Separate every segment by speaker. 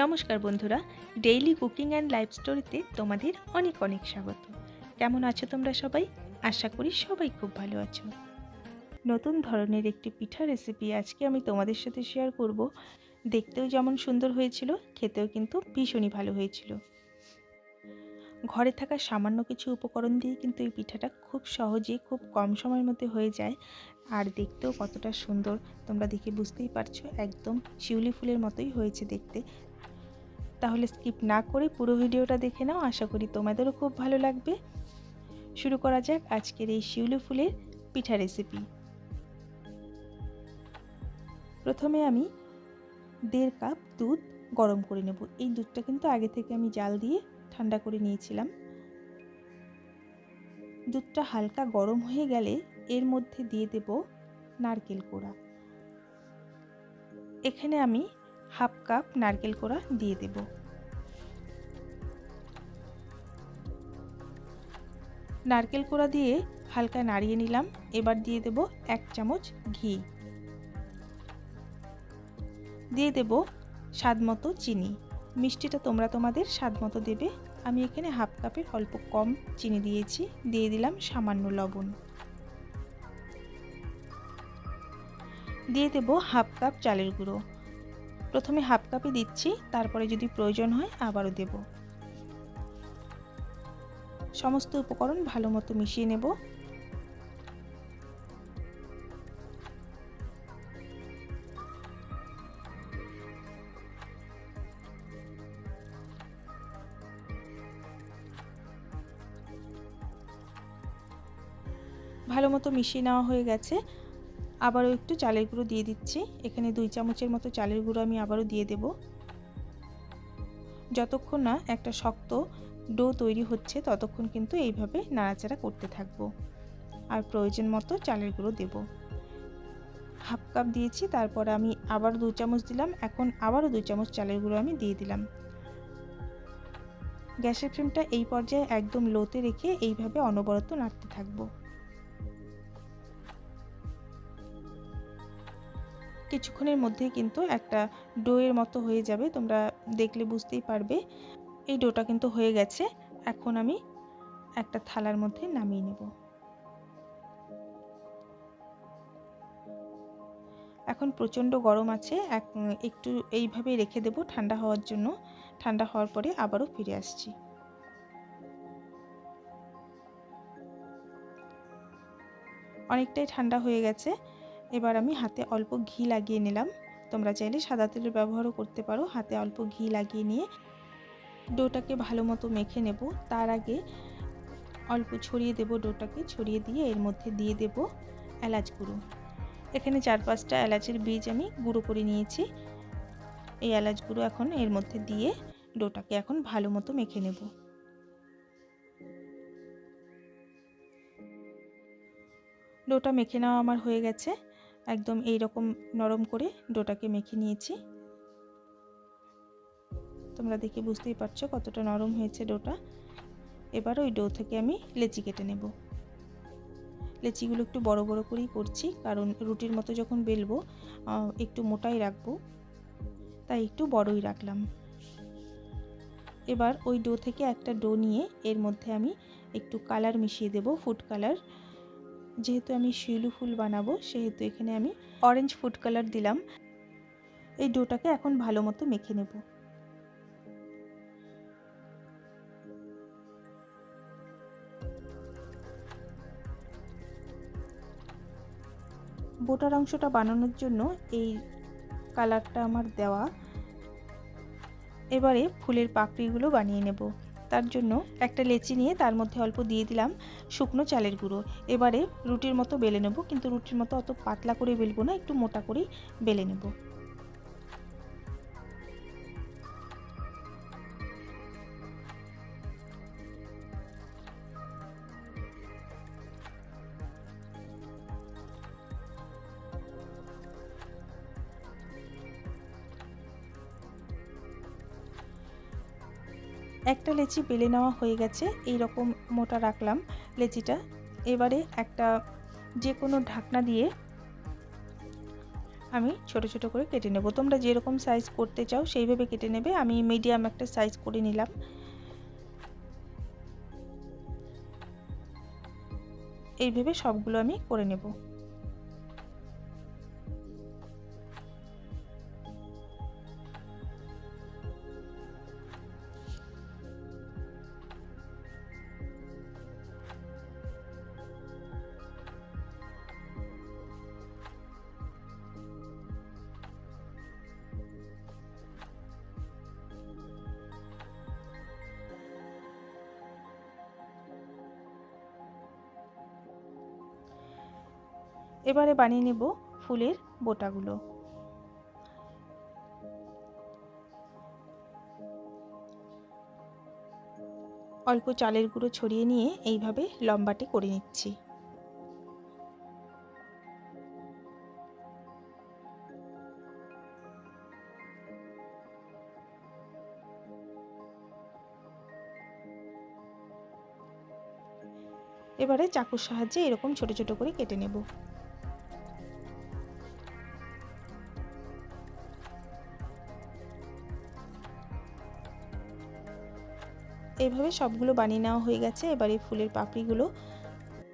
Speaker 1: নমস্কার বন্ধুরা daily cooking and life স্টোরিতে তোমাদের অনেক অনেক স্বাগত। কেমন আছো তোমরা সবাই? আশা করি সবাই খুব ভালো আছো। নতুন ধরনের একটি পিঠা রেসিপি আজকে আমি তোমাদের সাথে শেয়ার করব। দেখতেও যেমন সুন্দর হয়েছিল, খেতেও কিন্তু ভীষণই ভালো হয়েছিল। ঘরে থাকা সামান্য কিছু উপকরণ দিয়ে কিন্তু এই পিঠাটা খুব সহজে, খুব কম সময়ের মধ্যে হয়ে যায়। আর দেখতেও কতটা সুন্দর, তোমরা দেখে বুঝতেই পারছ, একদম শিউলি ফুলের মতোই হয়েছে দেখতে। তাহলে স্কিপ না করে পুরো ভিডিওটা দেখে নাও। আশা করি তোমাদেরও খুব ভালো লাগবে। শুরু করা যাক আজকের এই শিউলি ফুলের পিঠা রেসিপি প্রথমে আমি দেড় কাপ দুধ গরম করে নেব। এই দুধটা কিন্তু আগে থেকে আমি জাল দিয়ে ঠান্ডা করে নিয়েছিলাম। দুধটা হালকা গরম হয়ে গেলে এর মধ্যে দিয়ে দেব নারকেল কোড়া। এখানে আমি হাফ কাপ নারকেল কোড়া দিয়ে দেব। নারকেল কোড়া দিয়ে হালকা নাড়িয়ে নিলাম। এবার দিয়ে দেব এক চামচ ঘি। দিয়ে দেব স্বাদ মতো চিনি। মিষ্টিটা তোমরা তোমাদের স্বাদ মতো দেবে। আমি এখানে হাফ কাপের অল্প কম চিনি দিয়েছি। দিয়ে দিলাম সামান্য লবণ। দিয়ে দেব হাফ কাপ চালের গুঁড়ো। প্রথমে হাফ কাপে দিচ্ছি, তারপরে যদি প্রয়োজন হয় আবারও দেব। সমস্ত উপকরণ ভালো মতো মিশিয়ে নেব। ভালো মতো মিশিয়ে নেওয়া হয়ে গেছে। আবারও একটু চালের গুঁড়ো দিয়ে দিচ্ছি। এখানে দুই চামচের মতো চালের গুঁড়ো আমি আবারও দিয়ে দেব। যতক্ষণ না একটা শক্ত ডো তৈরি হচ্ছে, ততক্ষণ কিন্তু এইভাবে নাড়াচাড়া করতে থাকব। আর প্রয়োজন মতো চালের গুঁড়ো দেব। হাফ কাপ দিয়েছি, তারপর আমি আবার দু চামচ দিলাম। এখন আবারও দু চামচ চালের গুঁড়ো আমি দিয়ে দিলাম। গ্যাসের ফ্লেমটা এই পর্যায়ে একদম লোতে রেখে এইভাবে অনবরত নাড়তে থাকব। কিছুক্ষণের মধ্যে কিন্তু একটা ডোয়ের মতো হয়ে যাবে, তোমরা দেখলে বুঝতেই পারবে। এই ডোটা কিন্তু হয়ে গেছে, এখন আমি একটা থালার মধ্যে নামিয়ে নেব। এখন প্রচণ্ড গরম আছে, এক, একটু এইভাবে রেখে দেব ঠান্ডা হওয়ার জন্য। ঠান্ডা হওয়ার পরে আবারও ফিরে আসছি। অনেকটাই ঠান্ডা হয়ে গেছে এবার আমি হাতে অল্প ঘি লাগিয়ে নিলাম। তোমরা চাইলে সাদা তেলের ব্যবহারও করতে পারো। হাতে অল্প ঘি লাগিয়ে নিয়ে ডোটাকে ভালো মতো মেখে নেব। তার আগে অল্প ছড়িয়ে দেব ডোটাকে। ছড়িয়ে দিয়ে এর মধ্যে দিয়ে দেব এলাচ গুঁড়ো। এখানে চার পাঁচটা এলাচের বীজ আমি গুঁড়ো করে নিয়েছি। এই এলাচ গুঁড়ো এখন এর মধ্যে দিয়ে ডোটাকে এখন ভালো মতো মেখে নেব। ডোটা মেখে নেওয়া আমার হয়ে গেছে। একদম এই রকম নরম করে ডোটাকে মেখে নিয়েছি। তোমরা দেখে বুঝতেই পারছ কতটা নরম হয়েছে ডোটা। এবার ওই ডো থেকে আমি লেচি কেটে নেব। লেচিগুলো একটু বড় বড় করেই করছি, কারণ রুটির মতো যখন বেলবো একটু মোটাই রাখব। তাই একটু বড়ই রাখলাম। এবার ওই ডো থেকে একটা ডো নিয়ে এর মধ্যে আমি একটু কালার মিশিয়ে দেব, ফুড কালার। যেহেতু আমি শিউলি ফুল বানাবো, সেহেতু এখানে আমি অরেঞ্জ ফুড কালার দিলাম। এই ডোটাকে এখন ভালো মতো মেখে নেব। বোটার অংশটা বানানোর জন্য এই কালারটা আমার দেওয়া। এবারে ফুলের পাপড়িগুলো বানিয়ে নেব। তার জন্য একটা লেচি নিয়ে তার মধ্যে অল্প দিয়ে দিলাম শুকনো চালের গুঁড়ো। এবারে রুটির মতো বেলে নেব, কিন্তু রুটির মতো অত পাতলা করে বেলবো না, একটু মোটা করেই বেলে নেব। একটা লেচি বেলে নেওয়া হয়ে গেছে এই রকম মোটা রাখলাম লেচিটা। এবারে একটা যে কোনো ঢাকনা দিয়ে আমি ছোট ছোট করে কেটে নেব। তোমরা যেরকম সাইজ করতে চাও সেইভাবে কেটে নেবে। আমি মিডিয়াম একটা সাইজ করে নিলাম। এইভাবে সবগুলো আমি করে নেব। এবারে বানিয়ে নেব ফুলের বোটাগুলো। অল্প চালের গুঁড়ো ছড়িয়ে নিয়ে এইভাবে লম্বাটে করে নিচ্ছি। এবারে চাকুর সাহায্যে এরকম ছোট ছোট করে কেটে নেব। এইভাবে সবগুলো বানিয়ে নেওয়া হয়ে গেছে। এবারে ফুলের পাপড়িগুলো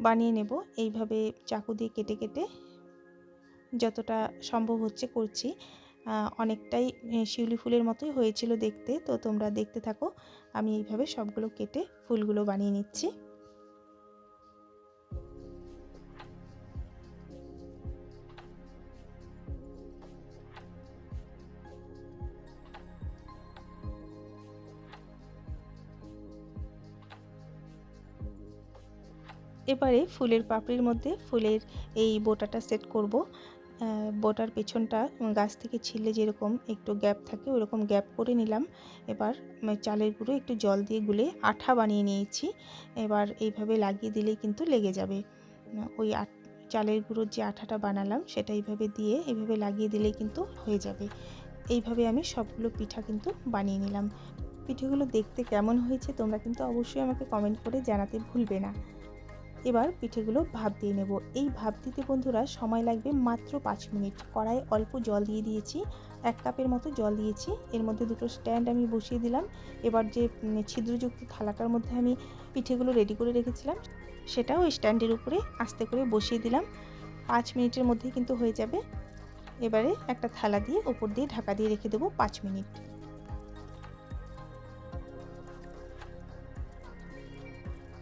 Speaker 1: বানিয়ে নেব। এইভাবে চাকু দিয়ে কেটে কেটে যতটা সম্ভব হচ্ছে করছি। অনেকটাই শিউলি ফুলের মতোই হয়েছিল দেখতে। তো তোমরা দেখতে থাকো। আমি এইভাবে সবগুলো কেটে ফুলগুলো বানিয়ে নিচ্ছি। এবারে ফুলের পাপড়ির মধ্যে ফুলের এই বোটাটা সেট করব। বোটার পেছনটা গাছ থেকে ছিললে যেরকম একটু গ্যাপ থাকে, ওরকম গ্যাপ করে নিলাম। এবার চালের গুঁড়ো একটু জল দিয়ে গুলে আঠা বানিয়ে নিয়েছি। এবার এইভাবে লাগিয়ে দিলেই কিন্তু লেগে যাবে। ওই চালের গুঁড়োর যে আঠাটা বানালাম, সেটা এইভাবে দিয়ে এইভাবে লাগিয়ে দিলেই কিন্তু হয়ে যাবে। এইভাবে আমি সবগুলো পিঠা কিন্তু বানিয়ে নিলাম। পিঠেগুলো দেখতে কেমন হয়েছে তোমরা কিন্তু অবশ্যই আমাকে কমেন্ট করে জানাতে ভুলবে না। এবার পিঠেগুলো ভাপ দিয়ে নেব। এই ভাপ দিতে বন্ধুরা সময় লাগবে মাত্র পাঁচ মিনিট। কড়াই অল্প জল দিয়ে দিয়েছি, এক কাপের মতো জল দিয়েছি। এর মধ্যে দুটো স্ট্যান্ড আমি বসিয়ে দিলাম। এবার যে ছিদ্রযুক্ত থালাটার মধ্যে আমি পিঠেগুলো রেডি করে রেখেছিলাম, সেটাও স্ট্যান্ডের উপরে আস্তে করে বসিয়ে দিলাম। পাঁচ মিনিটের মধ্যেই কিন্তু হয়ে যাবে। এবারে একটা থালা দিয়ে ওপর দিয়ে ঢাকা দিয়ে রেখে দেবো পাঁচ মিনিট।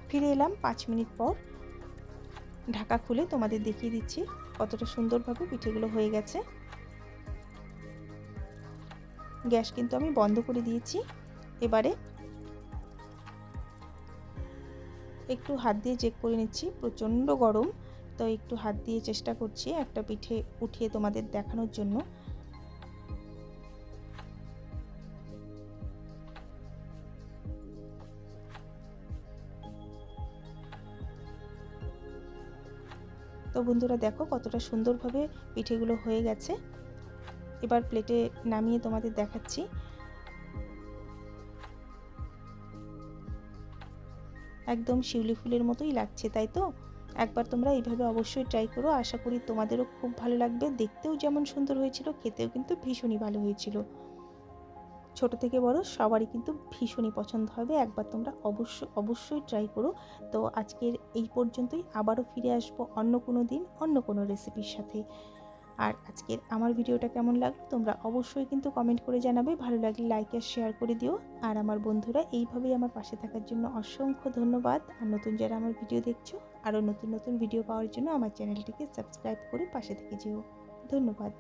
Speaker 1: ফিরে এলাম পাঁচ মিনিট পর। ঢাকা খুলে তোমাদের দেখিয়ে দিচ্ছি কতটা সুন্দরভাবে পিঠেগুলো হয়ে গেছে। গ্যাস কিন্তু আমি বন্ধ করে দিয়েছি। এবারে একটু হাত দিয়ে চেক করে নিচ্ছি, প্রচণ্ড গরম। তো একটু হাত দিয়ে চেষ্টা করছি একটা পিঠে উঠিয়ে তোমাদের দেখানোর জন্য। বন্ধুরা দেখো কতটা সুন্দরভাবে পিঠেগুলো হয়ে গেছে। এবার প্লেটে নামিয়ে তোমাদের দেখাচ্ছি। একদম শিউলি ফুলের মতোই লাগছে, তাই তো? একবার তোমরা এইভাবে অবশ্যই ট্রাই করো। আশা করি তোমাদেরও খুব ভালো লাগবে। দেখতেও যেমন সুন্দর হয়েছিল, খেতেও কিন্তু ভীষণই ভালো হয়েছিল। ছোট থেকে বড় সবারই কিন্তু ভীষণই পছন্দ হবে, একবার তোমরা অবশ্যই অবশ্যই ট্রাই করো। তো আজকের এই পর্যন্তই, আবারও ফিরে আসব অন্য কোনো দিন, অন্য কোনো রেসিপির সাথে। আর আজকের আমার ভিডিওটা কেমন লাগল, তোমরা অবশ্যই কিন্তু কমেন্ট করে জানাবে, ভালো লাগলে লাইক আর শেয়ার করে দিও। আর আমার বন্ধুরা, এইভাবেই আমার পাশে থাকার জন্য অসংখ্য ধন্যবাদ। আর নতুন যারা আমার ভিডিও দেখছ, আরও নতুন নতুন ভিডিও পাওয়ার জন্য আমার চ্যানেলটিকে সাবস্ক্রাইব করে পাশে থেকে যেও। ধন্যবাদ।